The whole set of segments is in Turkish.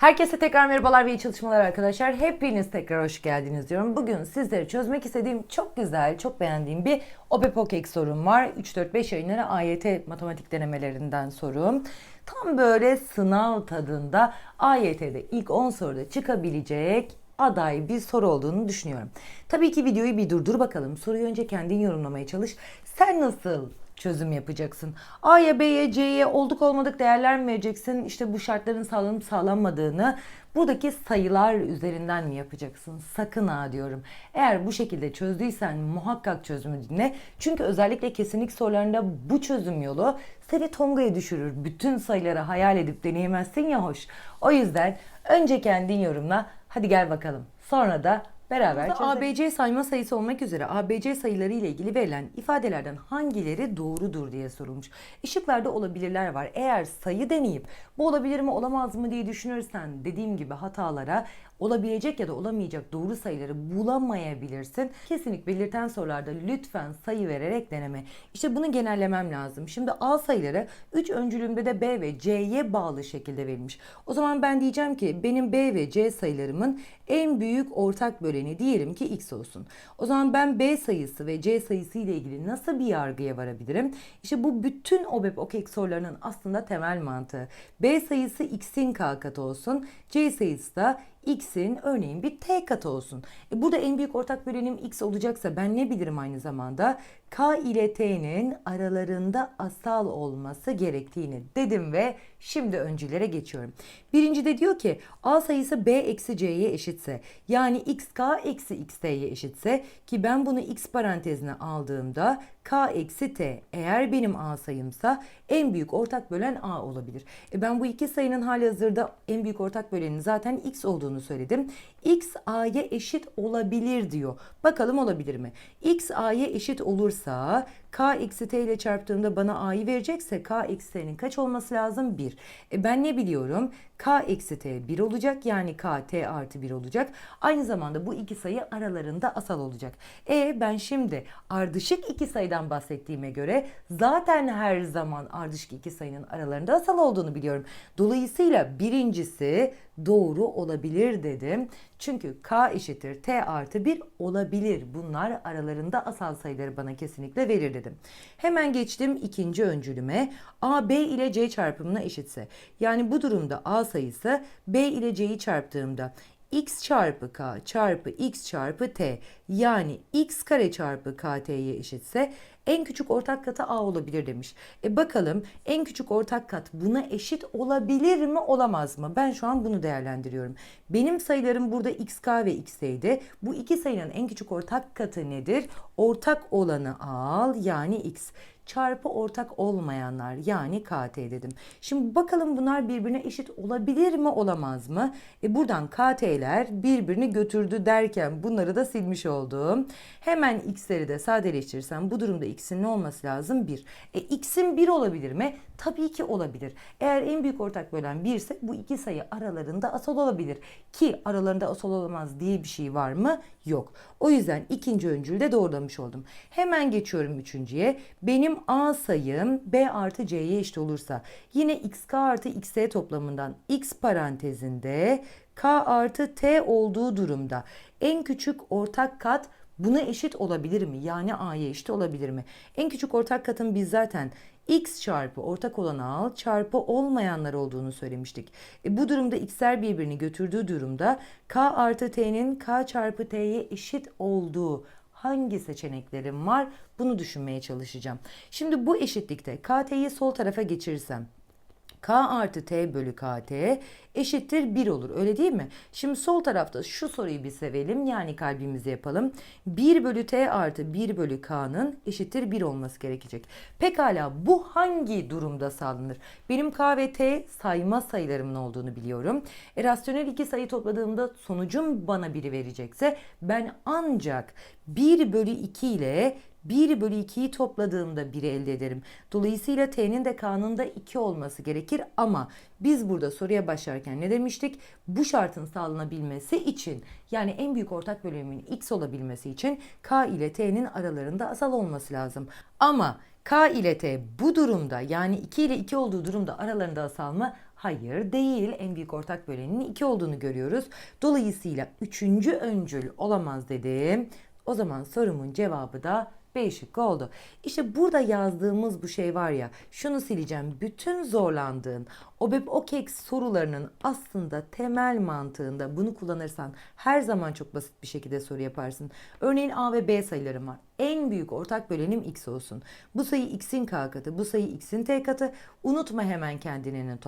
Herkese tekrar merhabalar ve iyi çalışmalar arkadaşlar. Hepiniz tekrar hoş geldiniz diyorum. Bugün sizlere çözmek istediğim çok güzel, çok beğendiğim bir OBEPOKEK sorum var. 3-4-5 yayınları AYT matematik denemelerinden sorum. Tam böyle sınav tadında AYT'de ilk 10 soruda çıkabilecek aday bir soru olduğunu düşünüyorum. Tabii ki videoyu bir durdur bakalım. Soruyu önce kendin yorumlamaya çalış. Sen nasıl çözüm yapacaksın. A'ya, B'ye, C'ye olduk olmadık değerler mi vereceksin? İşte bu şartların sağlanıp sağlanmadığını buradaki sayılar üzerinden mi yapacaksın? Sakın ha diyorum. Eğer bu şekilde çözdüysen muhakkak çözümü dinle. Çünkü özellikle kesinlik sorularında bu çözüm yolu seni tongaya düşürür. Bütün sayıları hayal edip deneyemezsin ya hoş. O yüzden önce kendin yorumla. Hadi gel bakalım. Sonra da Beraber çözelim. ABC sayma sayısı olmak üzere ABC sayıları ile ilgili verilen ifadelerden hangileri doğrudur diye sorulmuş. Işıklarda olabilirler var. Eğer sayı deneyip bu olabilir mi olamaz mı diye düşünürsen dediğim gibi hatalara olabilecek ya da olamayacak doğru sayıları bulamayabilirsin. Kesinlik belirten sorularda lütfen sayı vererek deneme. İşte bunu genellemem lazım. Şimdi A sayıları 3 öncülümde de B ve C'ye bağlı şekilde verilmiş. O zaman ben diyeceğim ki benim B ve C sayılarımın en büyük ortak böleni diyelim ki X olsun. O zaman ben B sayısı ve C sayısı ile ilgili nasıl bir yargıya varabilirim? İşte bu bütün OBEP OKEK sorularının aslında temel mantığı. B sayısı X'in K katı olsun. C sayısı da x'in örneğin bir t katı olsun. E burada en büyük ortak bölenim x olacaksa ben ne bilirim aynı zamanda? K ile t'nin aralarında asal olması gerektiğini dedim ve şimdi öncülere geçiyorum. Birinci de diyor ki a sayısı b eksi c'ye eşitse yani xk eksi xt'ye eşitse ki ben bunu x parantezine aldığımda k eksi t eğer benim a sayımsa en büyük ortak bölen a olabilir. E ben bu iki sayının hali hazırda en büyük ortak bölenin zaten x olduğunu söyledim. x a'ya eşit olabilir diyor. Bakalım olabilir mi? x a'ya eşit olursa So. K eksi t ile çarptığımda bana a'yı verecekse k eksi t'nin kaç olması lazım? 1. E ben ne biliyorum? k eksi t 1 olacak yani k t artı 1 olacak. Aynı zamanda bu iki sayı aralarında asal olacak. E ben şimdi ardışık iki sayıdan bahsettiğime göre zaten her zaman ardışık iki sayının aralarında asal olduğunu biliyorum. Dolayısıyla birincisi doğru olabilir dedim. Çünkü k eşittir t artı 1 olabilir. Bunlar aralarında asal sayıları bana kesinlikle verir dedim. Hemen geçtim ikinci öncülüme. a b ile c çarpımına eşitse. Yani bu durumda a sayısı b ile c'yi çarptığımda x çarpı k çarpı x çarpı t yani x kare çarpı kt'ye eşitse en küçük ortak katı a olabilir demiş. E bakalım en küçük ortak kat buna eşit olabilir mi olamaz mı? Ben şu an bunu değerlendiriyorum. Benim sayılarım burada xk ve x'teydi. Bu iki sayının en küçük ortak katı nedir? Ortak olanı al yani x çarpı ortak olmayanlar yani KT dedim. Şimdi bakalım bunlar birbirine eşit olabilir mi olamaz mı? E buradan KT'ler birbirini götürdü derken bunları da silmiş oldum. Hemen x'leri de sadeleştirirsem bu durumda x'in ne olması lazım? 1. E x'in 1 olabilir mi? Tabii ki olabilir. Eğer en büyük ortak bölen 1 ise bu iki sayı aralarında asal olabilir. Ki aralarında asal olamaz diye bir şey var mı? Yok. O yüzden ikinci öncülde doğrulamış oldum. Hemen geçiyorum üçüncüye. Benim A sayım B artı C'ye eşit olursa yine xk artı xt toplamından x parantezinde k artı t olduğu durumda en küçük ortak kat buna eşit olabilir mi? Yani a'ya eşit olabilir mi? En küçük ortak katın biz zaten x çarpı ortak olanı al çarpı olmayanlar olduğunu söylemiştik. E, bu durumda x'ler birbirini götürdüğü durumda k artı t'nin k çarpı t'ye eşit olduğu hangi seçeneklerim var bunu düşünmeye çalışacağım. Şimdi bu eşitlikte kt'yi sol tarafa geçirirsem k artı t bölü kt eşittir 1 olur öyle değil mi? Şimdi sol tarafta şu soruyu bir sevelim yani kalbimizi yapalım. 1 bölü t artı 1 bölü k'nın eşittir 1 olması gerekecek. Pekala bu hangi durumda sağlanır? Benim k ve t sayma sayılarımın olduğunu biliyorum. E, rasyonel iki sayı topladığımda sonucum bana 1'i verecekse ben ancak 1 bölü 2 ile 1 bölü 2'yi topladığımda 1'i elde ederim. Dolayısıyla t'nin de k'nın da 2 olması gerekir ama biz burada soruya başlarken ne demiştik? Bu şartın sağlanabilmesi için yani en büyük ortak bölümün x olabilmesi için k ile t'nin aralarında asal olması lazım. Ama k ile t bu durumda yani 2 ile 2 olduğu durumda aralarında asal mı? Hayır değil. En büyük ortak bölenin 2 olduğunu görüyoruz. Dolayısıyla üçüncü öncül olamaz dedim. O zaman sorumun cevabı da B şıkkı oldu. İşte burada yazdığımız bu şey var ya şunu sileceğim. Bütün zorlandığın OBEP OKEX sorularının aslında temel mantığında bunu kullanırsan her zaman çok basit bir şekilde soru yaparsın. Örneğin A ve B sayılarım var. En büyük ortak bölenim x olsun. Bu sayı x'in k katı, bu sayı x'in t katı. Unutma hemen kendini not.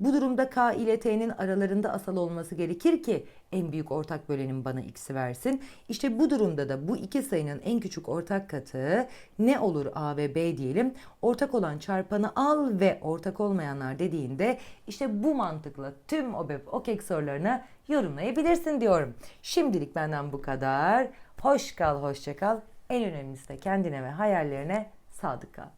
Bu durumda k ile t'nin aralarında asal olması gerekir ki en büyük ortak bölenim bana x'i versin. İşte bu durumda da bu iki sayının en küçük ortak katı ne olur a ve b diyelim. Ortak olan çarpanı al ve ortak olmayanlar dediğinde işte bu mantıkla tüm OBEP OKEK sorularını yorumlayabilirsin diyorum. Şimdilik benden bu kadar. Hoş kal, hoşça kal. En önemlisi de kendine ve hayallerine sadık kal.